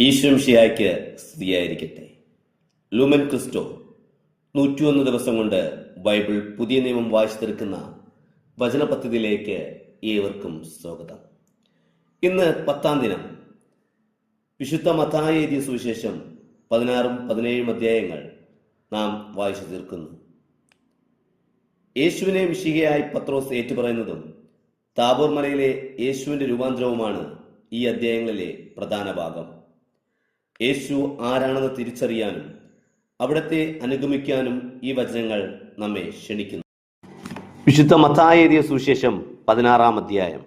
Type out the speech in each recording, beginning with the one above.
ഈശ്വംഷിയായ്ക്ക് സ്തുതിയായിരിക്കട്ടെ lumen Cristo നൂറ്റിയൊന്ന് ദിവസം കൊണ്ട് ബൈബിൾ പുതിയ നിയമം വായിച്ചു തീർക്കുന്ന വചന പദ്ധതിയിലേക്ക് ഏവർക്കും സ്വാഗതം. ഇന്ന് പത്താം ദിനം. വിശുദ്ധ മത്തായ എഴുതിയ സുവിശേഷം പതിനാറും പതിനേഴും അധ്യായങ്ങൾ നാം വായിച്ചു തീർക്കുന്നു. യേശുവിനെ വിശികയായി പത്രോസ് ഏറ്റുപറയുന്നതും താബോർ മലയിലെ യേശുവിന്റെ രൂപാന്തരവുമാണ് ഈ അധ്യായങ്ങളിലെ പ്രധാന ഭാഗം. യേശു ആരാണെന്ന് തിരിച്ചറിയാനും അവിടത്തെ അനുഗമിക്കാനും ഈ വചനങ്ങൾ നമ്മെ ക്ഷണിക്കുന്നു. വിശുദ്ധ മത്തായ എഴുതിയ സുവിശേഷം പതിനാറാം അധ്യായം.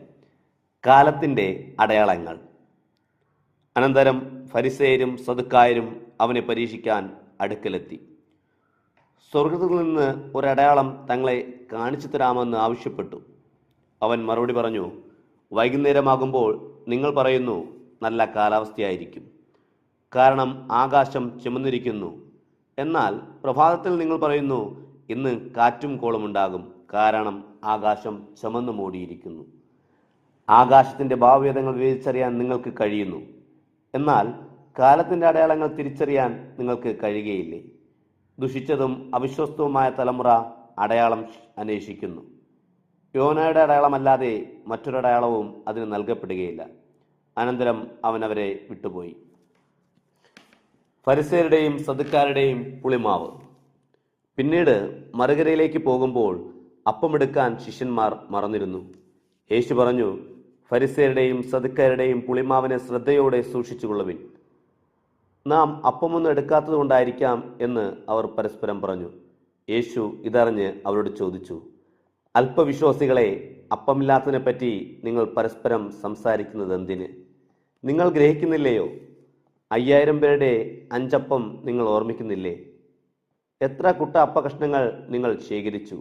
കാലത്തിന്റെ അടയാളങ്ങൾ. അനന്തരം ഫരിസേരും സതുക്കായരും അവനെ പരീക്ഷിക്കാൻ അടുക്കലെത്തി. സ്വർഗത്തിൽ നിന്ന് ഒരടയാളം തങ്ങളെ കാണിച്ചു തരാമെന്ന് ആവശ്യപ്പെട്ടു. അവൻ മറുപടി പറഞ്ഞു വൈകുന്നേരമാകുമ്പോൾ നിങ്ങൾ പറയുന്നു നല്ല കാലാവസ്ഥയായിരിക്കും. കാരണം ആകാശം ചുമന്നിരിക്കുന്നു. എന്നാൽ പ്രഭാതത്തിൽ നിങ്ങൾ പറയുന്നു ഇന്ന് കാറ്റും കോളുമുണ്ടാകും കാരണം ആകാശം ചുമന്നു മൂടിയിരിക്കുന്നു. ആകാശത്തിന്റെ ഭാവവേദങ്ങൾ വിവേചിച്ചറിയാൻ നിങ്ങൾക്ക് കഴിയുന്നു. എന്നാൽ കാലത്തിന്റെ അടയാളങ്ങൾ തിരിച്ചറിയാൻ നിങ്ങൾക്ക് കഴിയുകയില്ലേ? ദുഷിച്ചതും അവിശ്വസ്തവുമായ തലമുറ അടയാളം അന്വേഷിക്കുന്നു. യോനയുടെ അടയാളമല്ലാതെ മറ്റൊരടയാളവും അതിന് നൽകപ്പെടുകയില്ല. അനന്തരം അവൻ അവരെ വിട്ടുപോയി. ഫരിസേരുടെയും സതുക്കാരുടെയും പുളിമാവ്. പിന്നീട് മറുകരയിലേക്ക് പോകുമ്പോൾ അപ്പമെടുക്കാൻ ശിഷ്യന്മാർ മറന്നിരുന്നു. യേശു പറഞ്ഞു ഫരിസേരുടെയും സതുക്കാരുടെയും പുളിമാവിനെ ശ്രദ്ധയോടെ സൂക്ഷിച്ചുകൊള്ളുവിൻ. നാം അപ്പമൊന്നും എടുക്കാത്തത് കൊണ്ടായിരിക്കാം എന്ന് അവർ പരസ്പരം പറഞ്ഞു. യേശു ഇതറിഞ്ഞ് അവരോട് ചോദിച്ചു അല്പവിശ്വാസികളെ അപ്പമില്ലാത്തതിനെ പറ്റി നിങ്ങൾ പരസ്പരം സംസാരിക്കുന്നത് എന്തിന് നിങ്ങൾ ഗ്രഹിക്കുന്നില്ലയോ? അയ്യായിരം പേരുടെ അഞ്ചപ്പം നിങ്ങൾ ഓർമ്മിക്കുന്നില്ലേ? എത്ര കുട്ട അപ്പകഷ്ണങ്ങൾ നിങ്ങൾ ശേഖരിച്ചു?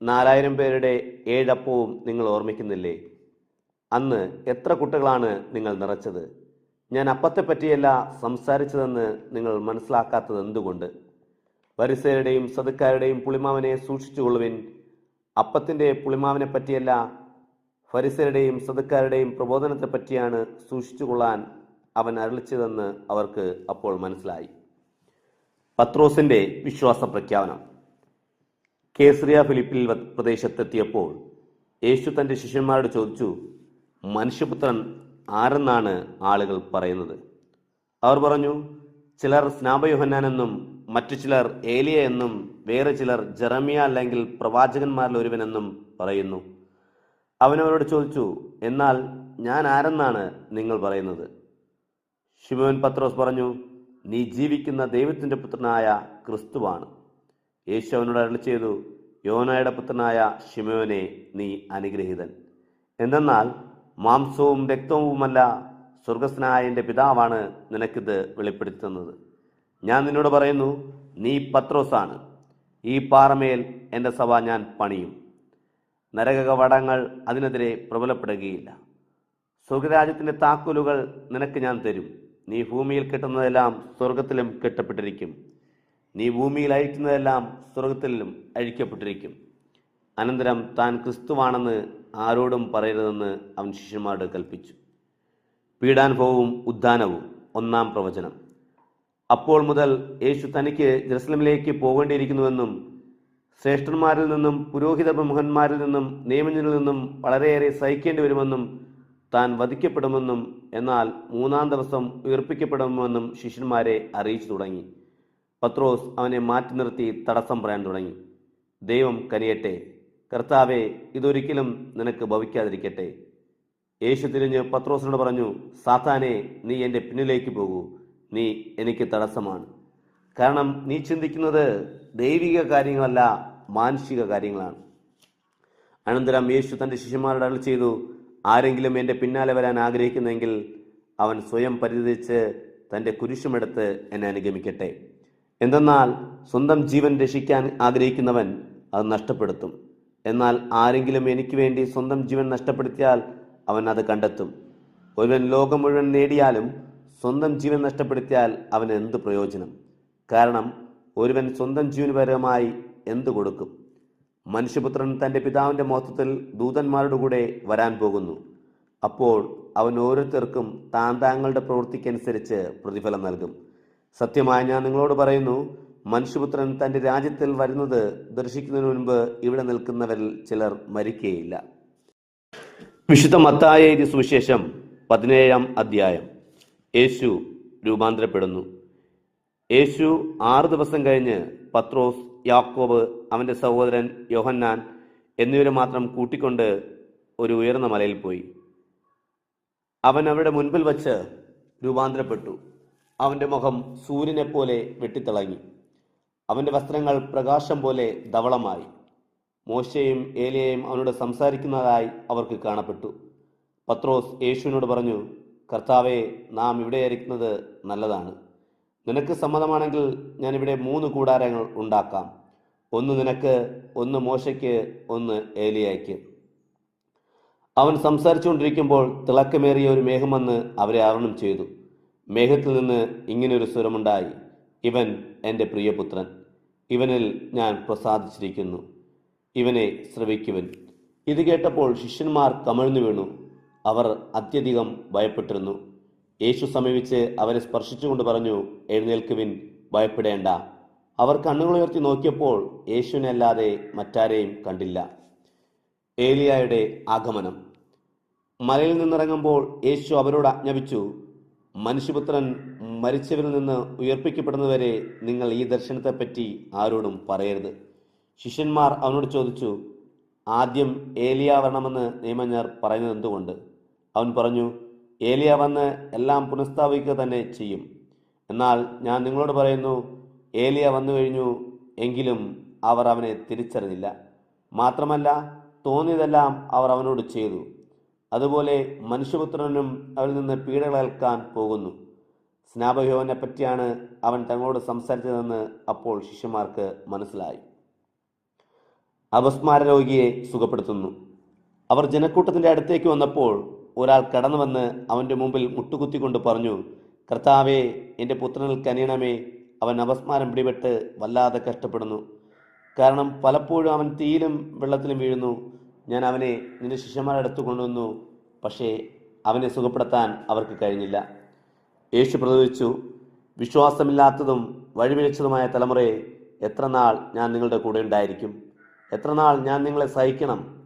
നാലായിരം പേരുടെ ഏഴപ്പവും നിങ്ങൾ ഓർമ്മിക്കുന്നില്ലേ? അന്ന് എത്ര കുട്ടകളാണ് നിങ്ങൾ നിറച്ചത്? ഞാൻ അപ്പത്തെ പറ്റിയല്ല സംസാരിച്ചതെന്ന് നിങ്ങൾ മനസ്സിലാക്കാത്തത് എന്തുകൊണ്ട്? വരിസയുടെയും സതുക്കാരുടെയും പുളിമാവിനെ സൂക്ഷിച്ചുകൊള്ളുവിൻ അപ്പത്തിന്റെ പുളിമാവിനെ പറ്റിയല്ല ഫരിസരുടെയും സതുക്കാരുടെയും പ്രബോധനത്തെ പറ്റിയാണ് സൂക്ഷിച്ചുകൊള്ളാൻ അവൻ അരളിച്ചതെന്ന് അവർക്ക് അപ്പോൾ മനസ്സിലായി. പത്രോസിന്റെ വിശ്വാസ പ്രഖ്യാപനം. കേസറിയ ഫിലിപ്പിൽ പ്രദേശത്തെത്തിയപ്പോൾ യേശു തന്റെ ശിഷ്യന്മാരോട് ചോദിച്ചു മനുഷ്യപുത്രൻ ആരെന്നാണ് ആളുകൾ പറയുന്നത്? അവർ പറഞ്ഞു ചിലർ സ്നാപയോഹന്നാനെന്നും മറ്റു ചിലർ ഏലിയ എന്നും വേറെ ചിലർ ജെറമിയ അല്ലെങ്കിൽ പ്രവാചകന്മാരിൽ ഒരുവനെന്നും പറയുന്നു. അവനവരോട് ചോദിച്ചു എന്നാൽ ഞാൻ ആരെന്നാണ് നിങ്ങൾ പറയുന്നത്? ശിമോൻ പത്രോസ് പറഞ്ഞു നീ ജീവിക്കുന്ന ദൈവത്തിന്റെ പുത്രനായ ക്രിസ്തുവാണ്. യേശു അവനോട് അരളി ചെയ്തു യോനയുടെ പുത്രനായ ഷിമോനെ നീ അനുഗ്രഹീതൻ. എന്തെന്നാൽ മാംസവും രക്തവുമല്ല സ്വർഗസ്നായ എന്റെ പിതാവാണ് നിനക്കിത് വെളിപ്പെടുത്തി തന്നത്. ഞാൻ നിന്നോട് പറയുന്നു നീ പത്രോസാണ്. ഈ പാറമേൽ എന്റെ സഭ ഞാൻ പണിയും. നരകവടങ്ങൾ അതിനെതിരെ പ്രബലപ്പെടുകയില്ല. സ്വർഗരാജ്യത്തിന്റെ താക്കോലുകൾ നിനക്ക് ഞാൻ തരും. നീ ഭൂമിയിൽ കെട്ടുന്നതെല്ലാം സ്വർഗത്തിലും കെട്ടപ്പെട്ടിരിക്കും. നീ ഭൂമിയിൽ അഴിക്കുന്നതെല്ലാം സ്വർഗത്തിലും അഴിക്കപ്പെട്ടിരിക്കും. അനന്തരം താൻ ക്രിസ്തുവാണെന്ന് ആരോടും പറയരുതെന്ന് അവൻ ശിഷ്യന്മാരോട് കൽപ്പിച്ചു. പീഡാനുഭവവും ഉദ്ധാനവും. ഒന്നാം പ്രവചനം. അപ്പോൾ മുതൽ യേശു തനിക്ക് ജെറുസലമിലേക്ക് പോകേണ്ടിയിരിക്കുന്നുവെന്നും ശ്രേഷ്ഠന്മാരിൽ നിന്നും പുരോഹിത പ്രമുഖന്മാരിൽ നിന്നും നിയമജ്ഞരിൽ നിന്നും വളരെയേറെ സഹിക്കേണ്ടി വരുമെന്നും താൻ വധിക്കപ്പെടുമെന്നും എന്നാൽ മൂന്നാം ദിവസം ഉയർപ്പിക്കപ്പെടുമെന്നും ശിഷ്യന്മാരെ അറിയിച്ചു തുടങ്ങി. പത്രോസ് അവനെ മാറ്റി നിർത്തി തടസ്സം പറയാൻ തുടങ്ങി. ദൈവം കനിയട്ടെ കർത്താവെ ഇതൊരിക്കലും നിനക്ക് ഭവിക്കാതിരിക്കട്ടെ. യേശു തിരിഞ്ഞ് പത്രോസിനോട് പറഞ്ഞു സാത്താനെ നീ എന്റെ പിന്നിലേക്ക് പോകൂ. നീ എനിക്ക് തടസ്സമാണ്. കാരണം നീ ചിന്തിക്കുന്നത് ദൈവിക കാര്യങ്ങളല്ല മാനുഷിക കാര്യങ്ങളാണ്. അനന്തരം യേശു തന്റെ ശിഷ്യന്മാരോട് അരുളി ചെയ്തു ആരെങ്കിലും എന്റെ പിന്നാലെ വരാൻ ആഗ്രഹിക്കുന്നെങ്കിൽ അവൻ സ്വയം പരിധിച്ച് തന്റെ കുരിശുമെടുത്ത് എന്നെ അനുഗമിക്കട്ടെ. എന്തെന്നാൽ സ്വന്തം ജീവൻ രക്ഷിക്കാൻ ആഗ്രഹിക്കുന്നവൻ അത് നഷ്ടപ്പെടുത്തും. എന്നാൽ ആരെങ്കിലും എനിക്ക് വേണ്ടി സ്വന്തം ജീവൻ നഷ്ടപ്പെടുത്തിയാൽ അവൻ അത് കണ്ടെത്തും. ഒരുവൻ ലോകം മുഴുവൻ നേടിയാലും സ്വന്തം ജീവൻ നഷ്ടപ്പെടുത്തിയാൽ അവന് എന്ത് പ്രയോജനം? കാരണം ഒരുവൻ സ്വന്തം ജീവന് പരമായി എന്ത് കൊടുക്കും? മനുഷ്യപുത്രൻ തന്റെ പിതാവിന്റെ മഹത്വത്തിൽ ദൂതന്മാരുടെ കൂടെ വരാൻ പോകുന്നു. അപ്പോൾ അവൻ ഓരോരുത്തർക്കും താൻ താങ്കളുടെ പ്രവൃത്തിക്കനുസരിച്ച് പ്രതിഫലം നൽകും. സത്യമായി ഞാൻ നിങ്ങളോട് പറയുന്നു മനുഷ്യപുത്രൻ തന്റെ രാജ്യത്തിൽ വരുന്നത് ദർശിക്കുന്നതിന് മുൻപ് ഇവിടെ നിൽക്കുന്നവരിൽ ചിലർ മരിക്കുകയില്ല വിശുദ്ധ മത്തായ സുവിശേഷം പതിനേഴാം അധ്യായം. യേശു രൂപാന്തരപ്പെടുന്നു. യേശു ആറ് ദിവസം കഴിഞ്ഞ് പത്രോസ് യാക്കോബ് അവന്റെ സഹോദരൻ യോഹന്നാൻ എന്നിവരെ മാത്രം കൂട്ടിക്കൊണ്ട് ഒരു ഉയർന്ന മലയിൽ പോയി. അവൻ അവരുടെ മുൻപിൽ വച്ച് രൂപാന്തരപ്പെട്ടു. അവന്റെ മുഖം സൂര്യനെ പോലെ വെട്ടിത്തിളങ്ങി. അവന്റെ വസ്ത്രങ്ങൾ പ്രകാശം പോലെ ധവളമായി. മോശയും ഏലിയയും അവനോട് സംസാരിക്കുന്നതായി അവർക്ക് കാണപ്പെട്ടു. പത്രോസ് യേശുവിനോട് പറഞ്ഞു കർത്താവെ നാം ഇവിടെയായിരിക്കുന്നത് നല്ലതാണ്. നിനക്ക് സമ്മതമാണെങ്കിൽ ഞാനിവിടെ മൂന്ന് കൂടാരങ്ങൾ ഉണ്ടാക്കാം. ഒന്ന് നിനക്ക് ഒന്ന് മോശയ്ക്ക് ഒന്ന് ഏലിയായ്ക്ക്. അവൻ സംസാരിച്ചുകൊണ്ടിരിക്കുമ്പോൾ തിളക്കമേറിയ ഒരു മേഘം വന്ന് അവരെ ആവരണം ചെയ്തു. മേഘത്തിൽ നിന്ന് ഇങ്ങനെയൊരു സ്വരമുണ്ടായി. ഇവൻ എന്റെ പ്രിയപുത്രൻ. ഇവനിൽ ഞാൻ പ്രസാദിച്ചിരിക്കുന്നു. ഇവനെ ശ്രവിക്കുവൻ. ഇത് കേട്ടപ്പോൾ ശിഷ്യന്മാർ കമഴ്ന്നു വീണു. അവർ അത്യധികം ഭയപ്പെട്ടിരുന്നു. യേശു സമീപിച്ച് അവരെ സ്പർശിച്ചുകൊണ്ട് പറഞ്ഞു എഴുന്നേൽക്കുവിൻ ഭയപ്പെടേണ്ട. അവർ കണ്ണുകളുയർത്തി നോക്കിയപ്പോൾ യേശുവിനെ അല്ലാതെ മറ്റാരെയും കണ്ടില്ല. ഏലിയായുടെ ആഗമനം. മലയിൽ നിന്നിറങ്ങുമ്പോൾ യേശു അവരോട് ആജ്ഞാപിച്ചു മനുഷ്യപുത്രൻ മരിച്ചവരിൽ നിന്ന് ഉയർപ്പിക്കപ്പെടുന്നവരെ നിങ്ങൾ ഈ ദർശനത്തെപ്പറ്റി ആരോടും പറയരുത്. ശിഷ്യന്മാർ അവനോട് ചോദിച്ചു ആദ്യം ഏലിയ വരണമെന്ന് നിയമജ്ഞർ പറയുന്നത് എന്തുകൊണ്ട് അവൻ പറഞ്ഞു ഏലിയ വന്ന് എല്ലാം പുനഃസ്ഥാപിക്കുക തന്നെ ചെയ്യും. എന്നാൽ ഞാൻ നിങ്ങളോട് പറയുന്നു ഏലിയ വന്നു കഴിഞ്ഞു എങ്കിലും അവർ അവനെ തിരിച്ചറിഞ്ഞില്ല. മാത്രമല്ല തോന്നിയതെല്ലാം അവർ അവനോട് ചെയ്തു. അതുപോലെ മനുഷ്യപുത്രനും അവരിൽ നിന്ന് പീഡകളേൽക്കാൻ പോകുന്നു. സ്നാപകയോനെ പറ്റിയാണ് അവൻ തങ്ങളോട് സംസാരിച്ചതെന്ന് അപ്പോൾ ശിഷ്യന്മാർക്ക് മനസ്സിലായി. അപസ്മാര രോഗിയെ സുഖപ്പെടുത്തുന്നു. അവർ ജനക്കൂട്ടത്തിന്റെ അടുത്തേക്ക് വന്നപ്പോൾ ഒരാൾ കടന്നു വന്ന് അവന്റെ മുമ്പിൽ മുട്ടുകുത്തിക്കൊണ്ട് പറഞ്ഞു കർത്താവേ എന്റെ പുത്രനിൽ കനിയണമേ അവൻ അപസ്മാരം പിടിപെട്ട് വല്ലാതെ കഷ്ടപ്പെടുന്നു. കാരണം പലപ്പോഴും അവൻ തീയിലും വെള്ളത്തിലും വീഴുന്നു. ഞാൻ അവനെ നിന്റെ ശിഷ്യന്മാരുടെ അടുത്ത് കൊണ്ടുവന്നു പക്ഷേ അവനെ സുഖപ്പെടുത്താൻ അവർക്ക് കഴിഞ്ഞില്ല. യേശു പ്രതിവിച്ചു വിശ്വാസമില്ലാത്തതും വഴിപിഴച്ചതുമായ തലമുറയെ എത്ര നാൾ ഞാൻ നിങ്ങളുടെ കൂടെ ഉണ്ടായിരിക്കും? എത്ര നാൾ ഞാൻ നിങ്ങളെ സഹിക്കണം?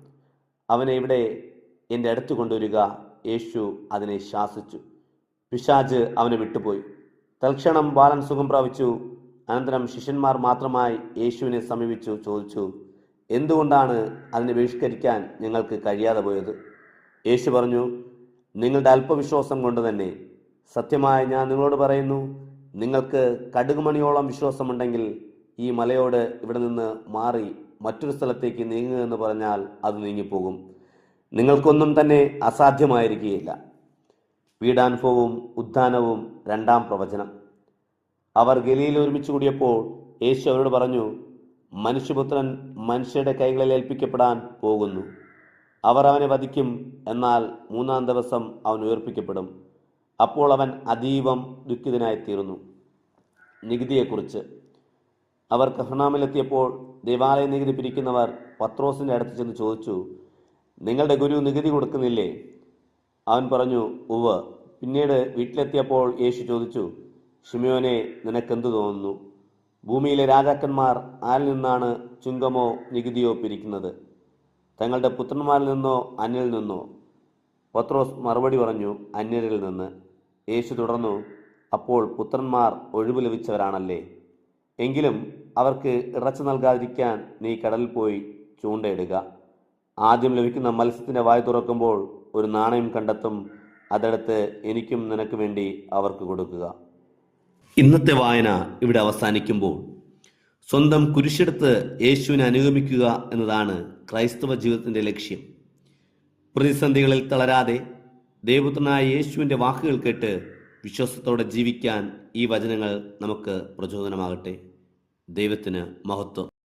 അവനെ ഇവിടെ എന്റെ അടുത്ത് കൊണ്ടുവരിക. യേശു അതിനെ ശാസിച്ചു. പിശാജ് അവനെ വിട്ടുപോയി. തൽക്ഷണം ബാലൻ സുഖം പ്രാപിച്ചു. അനന്തരം ശിഷ്യന്മാർ മാത്രമായി യേശുവിനെ സമീപിച്ചു ചോദിച്ചു എന്തുകൊണ്ടാണ് അതിനെ ബഹിഷ്കരിക്കാൻ ഞങ്ങൾക്ക് കഴിയാതെ പോയത്? യേശു പറഞ്ഞു നിങ്ങളുടെ അല്പവിശ്വാസം കൊണ്ട് തന്നെ. സത്യമായി ഞാൻ നിങ്ങളോട് പറയുന്നു നിങ്ങൾക്ക് കടുകുമണിയോളം വിശ്വാസമുണ്ടെങ്കിൽ ഈ മലയോട് ഇവിടെ നിന്ന് മാറി മറ്റൊരു സ്ഥലത്തേക്ക് നീങ്ങുക എന്ന് പറഞ്ഞാൽ അത് നീങ്ങിപ്പോകും. നിങ്ങൾക്കൊന്നും തന്നെ അസാധ്യമായിരിക്കുകയില്ല. പീഡാനുഭവവും ഉദ്ധാനവും രണ്ടാം പ്രവചനം. അവർ ഗലിയിൽ ഒരുമിച്ച് കൂടിയപ്പോൾ യേശു അവരോട് പറഞ്ഞു മനുഷ്യപുത്രൻ മനുഷ്യരുടെ കൈകളിൽ ഏൽപ്പിക്കപ്പെടാൻ പോകുന്നു. അവർ അവനെ വധിക്കും എന്നാൽ മൂന്നാം ദിവസം അവൻ ഉയർപ്പിക്കപ്പെടും. അപ്പോൾ അവൻ അതീവം ദുഃഖിതനായിത്തീരുന്നു. നികുതിയെക്കുറിച്ച്. അവർ കഹ്നാമിലെത്തിയപ്പോൾ ദേവാലയ നികുതി പിരിക്കുന്നവർ പത്രോസിന്റെ അടുത്ത് ചെന്ന് ചോദിച്ചു നിങ്ങളുടെ ഗുരു നികുതി കൊടുക്കുന്നില്ലേ? അവൻ പറഞ്ഞു ഉവ് പിന്നീട് വീട്ടിലെത്തിയപ്പോൾ യേശു ചോദിച്ചു ഷിമിയോനെ നിനക്കെന്തു തോന്നുന്നു? ഭൂമിയിലെ രാജാക്കന്മാർ ആരിൽ നിന്നാണ് ചുങ്കമോ നികുതിയോ പിരിക്കുന്നത്? തങ്ങളുടെ പുത്രന്മാരിൽ നിന്നോ അന്യരിൽ നിന്നോ? പത്രോസ് മറുപടി പറഞ്ഞു അന്യരിൽ നിന്ന്. യേശു തുടർന്നു അപ്പോൾ പുത്രന്മാർ ഒഴിവ് ലഭിച്ചവരാണല്ലേ? എങ്കിലും അവർക്ക് ഇറച്ചു നൽകാതിരിക്കാൻ നീ കടലിൽ പോയി ചൂണ്ടയിടുക. ആദ്യം ലഭിക്കുന്ന മത്സ്യത്തിന്റെ വായ തുറക്കുമ്പോൾ ഒരു നാണയം കണ്ടെത്തും. അതെടുത്ത് എനിക്കും നിനക്ക് വേണ്ടി അവർക്ക് കൊടുക്കുക. ഇന്നത്തെ വായന ഇവിടെ അവസാനിക്കുമ്പോൾ സ്വന്തം കുരിശെടുത്ത് യേശുവിനെ അനുഗമിക്കുക എന്നതാണ് ക്രൈസ്തവ ജീവിതത്തിന്റെ ലക്ഷ്യം. പ്രതിസന്ധികളിൽ തളരാതെ ദൈവപുത്രനായ യേശുവിന്റെ വാക്കുകൾ കേട്ട് വിശ്വാസത്തോടെ ജീവിക്കാൻ ഈ വചനങ്ങൾ നമുക്ക് പ്രചോദനമാകട്ടെ. ദൈവത്തിന് മഹത്വം.